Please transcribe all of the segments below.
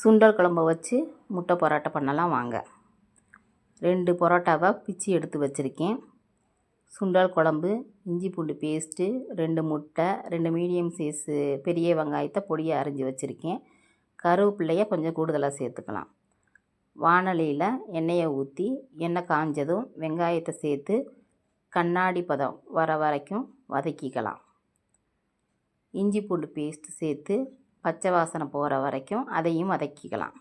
சுண்டல் குழம்ப வச்சு முட்டை பரோட்டா பண்ணலாம் வாங்க. ரெண்டு பரோட்டாவை பிச்சு எடுத்து வச்சுருக்கேன். சுண்டல் குழம்பு இஞ்சி பூண்டு பேஸ்ட்டு ரெண்டு முட்டை ரெண்டு மீடியம் சைஸு பெரிய வெங்காயத்தை பொடியை அரிஞ்சு வச்சுருக்கேன். கருவேப்பிள்ளையை கொஞ்சம் கூடுதலாக சேர்த்துக்கலாம். வானலியில் எண்ணெயை ஊற்றி எண்ணெய் காஞ்சதும் வெங்காயத்தை சேர்த்து கண்ணாடி பதம் வர வரைக்கும் வதக்கிக்கலாம். இஞ்சி பூண்டு பேஸ்ட்டு சேர்த்து பச்சை வாசனை போகிற வரைக்கும் அதையும் வதக்கிக்கலாம்.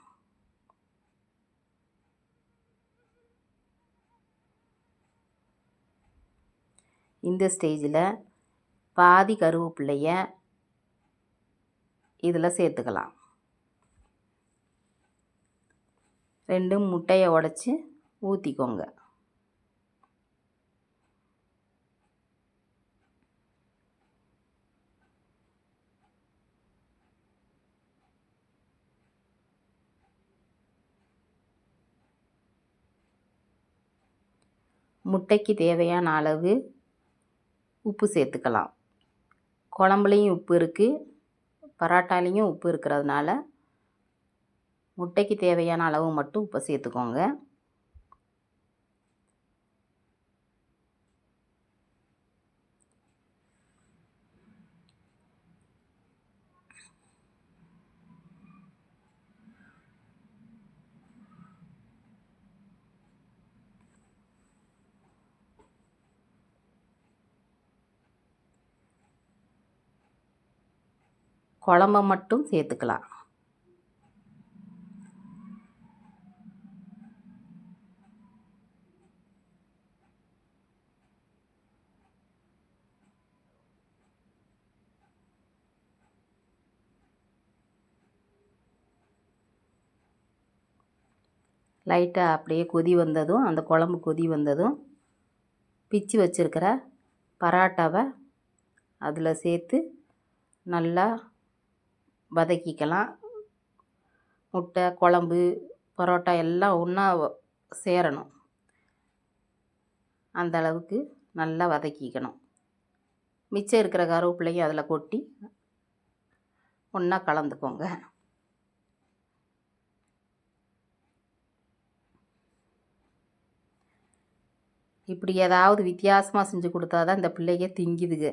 இந்த ஸ்டேஜில் பாதி கருவேப்பிள்ளைய இதில் சேர்த்துக்கலாம். ரெண்டு முட்டையை உடச்சி ஊற்றிக்கோங்க முட்டைக்கு தேவையான அளவு உப்பு சேர்த்துக்கலாம். குழம்புலையும் உப்பு இருக்குது பரோட்டாலேயும் உப்பு இருக்கிறதுனால முட்டைக்கு தேவையான அளவு மட்டும் உப்பை சேர்த்துக்கோங்க. குழம்ப மட்டும் சேர்த்துக்கலாம். லைட்டாக அப்படியே கொதி வந்ததும் அந்த குழம்பு கொதி வந்ததும் பிச்சு வச்சுருக்கிற பரோட்டாவை அதில் சேர்த்து நல்லா வதக்கிக்கலாம். முட்டை குழம்பு பரோட்டா எல்லாம் ஒன்றா சேரணும். அந்த அளவுக்கு நல்லா வதக்கிக்கணும். மிச்சம் இருக்கிற கருவேப்பிலையும் அதில் கொட்டி ஒன்றா கலந்துக்கோங்க. இப்படி ஏதாவது வித்தியாசமாக செஞ்சு கொடுத்தா தான் இந்த பிள்ளைங்க திங்குதுங்க.